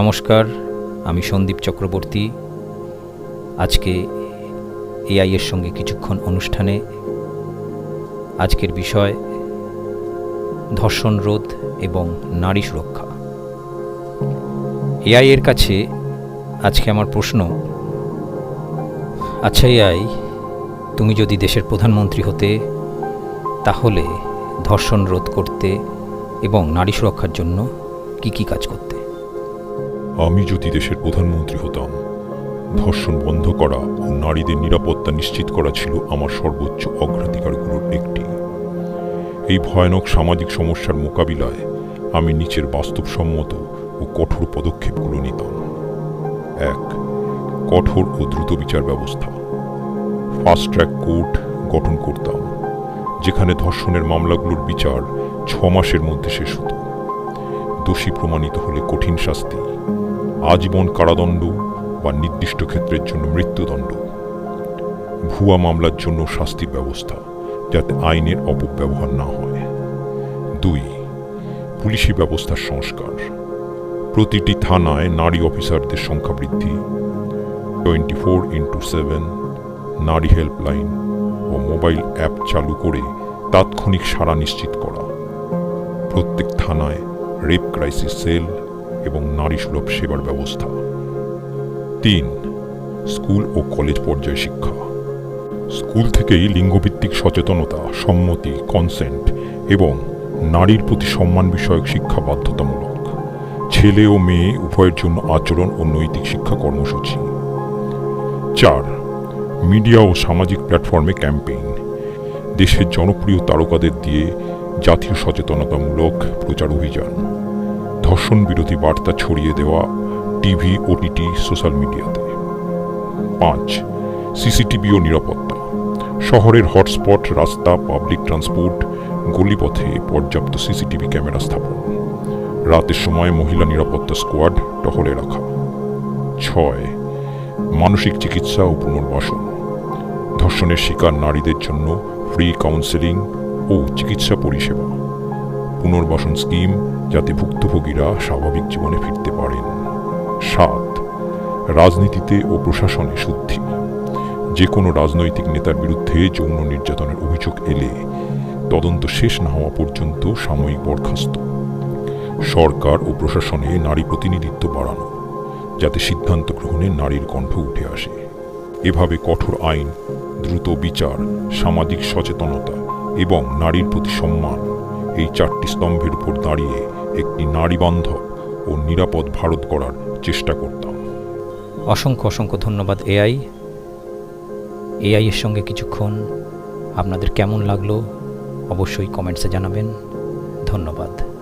নমস্কার, আমি সন্দীপ চক্রবর্তী। আজকে এআই এর সঙ্গে কিছুক্ষণ অনুষ্ঠানে আজকের বিষয় ধর্ষণ রোধ এবং নারী সুরক্ষা। এআই এর কাছে আজকে আমার প্রশ্ন আচ্ছা এআই, তুমি যদি দেশের প্রধানমন্ত্রী হতে, তাহলে ধর্ষণ রোধ করতে এবং নারী সুরক্ষার জন্য কি কি কাজ করতে? আমি যদি দেশের প্রধানমন্ত্রী হতাম, ধর্ষণ বন্ধ করা ও নারীদের নিরাপত্তা নিশ্চিত করা ছিল আমার সর্বোচ্চ অগ্রাধিকারগুলোর একটি। এই ভয়ানক সামাজিক সমস্যার মোকাবিলায় আমি নিচের বাস্তবসম্মত ও কঠোর পদক্ষেপগুলো নিতাম। এক, কঠোর ও দ্রুত বিচার ব্যবস্থা। ফাস্ট ট্র্যাক কোর্ট গঠন করতাম, যেখানে ধর্ষণের মামলাগুলোর বিচার ছ মাসের মধ্যে শেষ হতো। দোষী প্রমাণিত হলে কঠিন শাস্তি আজীবন কারাদণ্ড বা নির্দিষ্ট ক্ষেত্রের জন্য মৃত্যুদণ্ড। ভুয়া মামলার জন্য শাস্তির ব্যবস্থা যাতে আইনের অপব্যবহার না হয়। দুই, পুলিশি ব্যবস্থার সংস্কার। প্রতিটি থানায় নারী অফিসারদের সংখ্যা বৃদ্ধি। টোয়েন্টি ফোর ইন্টু সেভেন, নারী হেল্পলাইন ও মোবাইল অ্যাপ চালু করে তাৎক্ষণিক সাড়া নিশ্চিত করা। প্রত্যেক থানায় রেপ ক্রাইসিস সেল এবং নারী সুলভ সেবার ব্যবস্থা। তিন, স্কুল ও কলেজ পর্যায়ে শিক্ষা। স্কুল থেকেই লিঙ্গভিত্তিক সচেতনতা, সম্মতি কনসেন্ট এবং নারীর প্রতি সম্মান বিষয়ক শিক্ষা বাধ্যতামূলক। ছেলে ও মেয়ে উভয়ের জন্য আচরণ ও নৈতিক শিক্ষা কর্মসূচি। চার, মিডিয়া ও সামাজিক প্ল্যাটফর্মে ক্যাম্পেইন। দেশের জনপ্রিয় তারকাদের দিয়ে জাতীয় সচেতনতামূলক প্রচার অভিযান। ধর্ষণ বিরোধী বার্তা ছড়িয়ে দেওয়া টিভি, ওটিটি, সোশ্যাল মিডিয়াতে। পাঁচ, সিসিটিভি ও নিরাপত্তা। শহরের হটস্পট, রাস্তা, পাবলিক ট্রান্সপোর্ট, গলিপথে পর্যাপ্ত সিসিটিভি ক্যামেরা স্থাপন। রাতের সময় মহিলা নিরাপত্তা স্কোয়াড টহলে রাখা। ছয়, মানসিক চিকিৎসা ও পুনর্বাসন। ধর্ষণের শিকার নারীদের জন্য ফ্রি কাউন্সেলিং ও চিকিৎসা পরিষেবা। পুনর্বাসন স্কিম যাতে ভুক্তভোগীরা স্বাভাবিক জীবনে ফিরতে পারেন। সাত, রাজনীতিতে ও প্রশাসনে শুদ্ধি। যে কোনো রাজনৈতিক নেতার বিরুদ্ধে যৌন নির্যাতনের অভিযোগ এলে তদন্ত শেষ না হওয়া পর্যন্ত সাময়িক বরখাস্ত। সরকার ও প্রশাসনে নারী প্রতিনিধিত্ব বাড়ানো, যাতে সিদ্ধান্ত গ্রহণে নারীর কণ্ঠ উঠে আসে। এভাবে কঠোর আইন, দ্রুত বিচার, সামাজিক সচেতনতা এবং নারীর প্রতি সম্মান এই চারটি স্তম্ভের উপর দাঁড়িয়ে একটি নারীবান্ধব ও নিরাপদ ভারত গড়ার চেষ্টা করতাম। অসংখ্য অসংখ্য ধন্যবাদ, এআই। এআই এর সঙ্গে কিছুক্ষণ আপনাদের কেমন লাগল অবশ্যই কমেন্টসে জানাবেন। ধন্যবাদ।